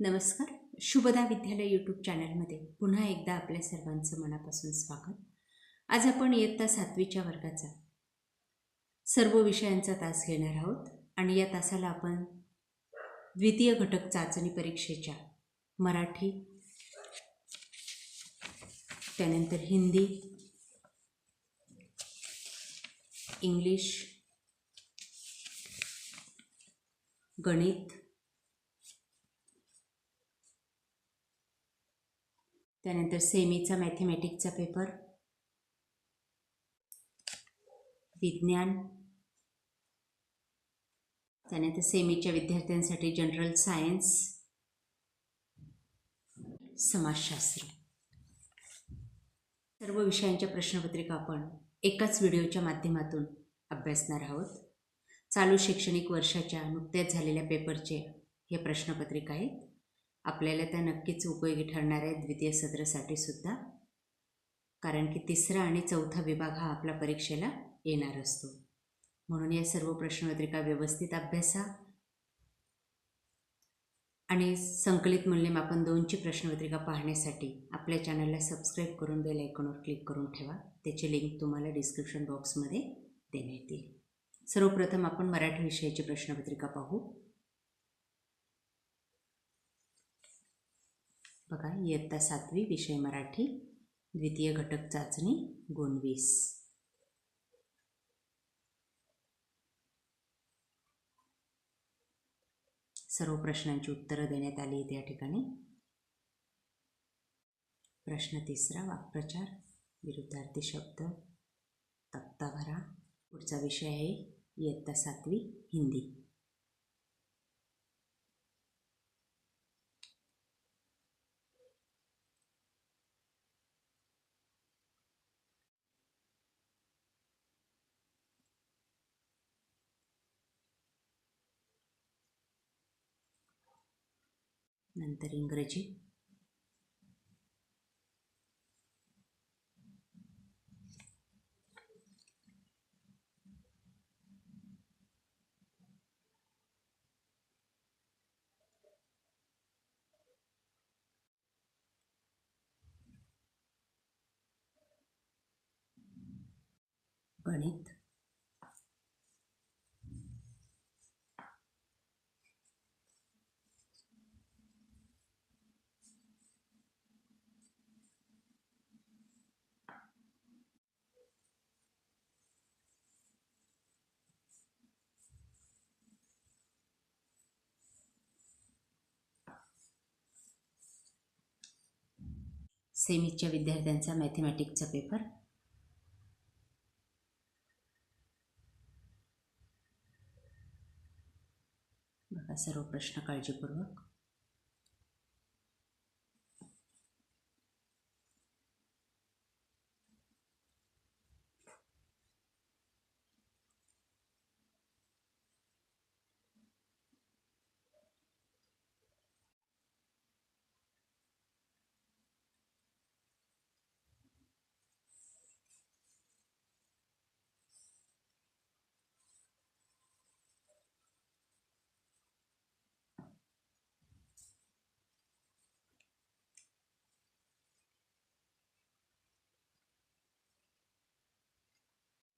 नमस्कार. शुभदा विद्यालय यूट्यूब चॅनलमध्ये पुन्हा एकदा आपल्या सर्वांचं मनापासून स्वागत. आज आपण इयत्ता सातवीच्या वर्गाचा सर्व विषयांचा तास घेणार आहोत आणि या तासाला आपण द्वितीय घटक चाचणी परीक्षेच्या मराठी त्यानंतर हिंदी इंग्लिश गणित त्यानंतर सेमीचा मॅथेमॅटिक्सचा पेपर. विज्ञान. त्यानंतर सेमीच्या विद्यार्थ्यांसाठी जनरल सायन्स. समाजशास्त्र. सर्व विषयांच्या प्रश्नपत्रिका आपण एकाच व्हिडिओच्या माध्यमातून अभ्यासणार आहोत. चालू शैक्षणिक वर्षाच्या नुकत्याच झालेल्या पेपरचे हे प्रश्नपत्रिका आहेत. आपल्याला त्या नक्कीच उपयोगी ठरणार आहे द्वितीय सत्रासाठी सुद्धा. कारण की तिसरा आणि चौथा विभाग हा आपल्या परीक्षेला येणार असतो. म्हणून या सर्व प्रश्नपत्रिका व्यवस्थित अभ्यासा. आणि संकलित मूल्यमापन दोनची प्रश्नपत्रिका पाहण्यासाठी आपल्या चॅनलला सबस्क्राईब करून बेल आयकॉनवर क्लिक करून ठेवा. त्याची लिंक तुम्हाला डिस्क्रिप्शन बॉक्समध्ये देण्यात येईल. सर्वप्रथम आपण मराठी विषयाची प्रश्नपत्रिका पाहू. बघा इयत्ता सातवी विषय मराठी द्वितीय घटक चाचणी गुणवीस सर्व प्रश्नांची उत्तरं देण्यात आली आहेत या ठिकाणी. प्रश्न तिसरा वाक्प्रचार विरुद्धार्थी शब्द तक्ता भरा. पुढचा विषय आहे इयत्ता सातवी हिंदी. नंतर इंग्रजी गणित सेमीच्या विद्यार्थ्यांचा मॅथेमॅटिक्सचा पेपर. बघा सर्व प्रश्न काळजीपूर्वक.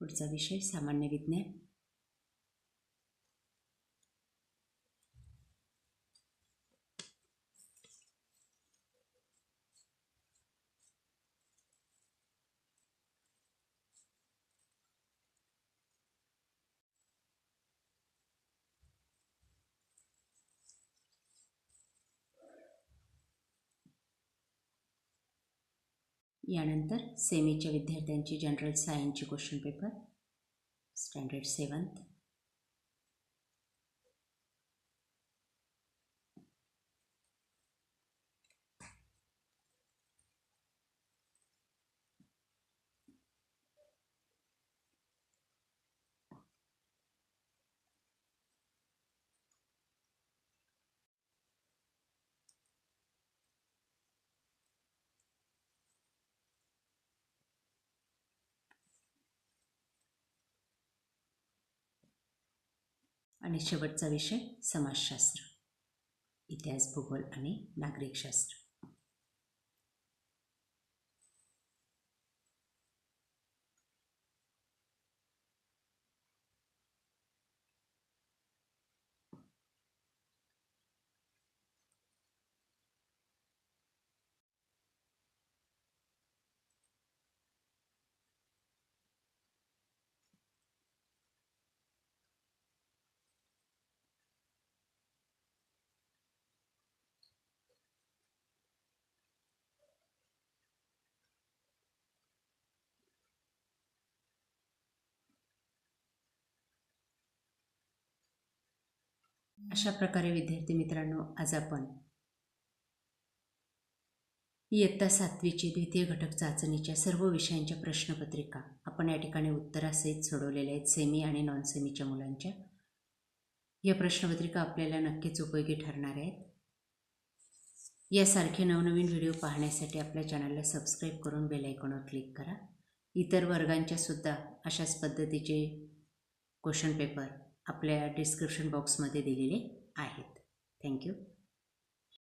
पुढचा विषय सामान्य विज्ञान. यानंतर सेमीच्या विद्यार्थ्यांची जनरल सायन्सची क्वेश्चन पेपर स्टँडर्ड सेवन्थ आणि शेवटचा विषय समाजशास्त्र. इतिहास भूगोल आणि नागरिकशास्त्र. अशा प्रकारे विद्यार्थी मित्रांनो आज आपण इयत्ता सातवीची द्वितीय घटक चाचणीच्या सर्व विषयांच्या प्रश्नपत्रिका आपण या ठिकाणी उत्तरासहित सोडवलेल्या आहेत सेमी आणि नॉन सेमीच्या मुलांच्या. या प्रश्नपत्रिका आपल्याला नक्कीच उपयोगी ठरणार आहेत. यासारखे नवनवीन व्हिडिओ पाहण्यासाठी आपल्या चॅनलला सबस्क्राईब करून बेल आयकॉनवर क्लिक करा. इतर वर्गांच्या सुद्धा अशाच पद्धतीचे क्वेश्चन पेपर आपल्या डिस्क्रिप्शन बॉक्समध्ये दिलेले आहेत. थँक्यू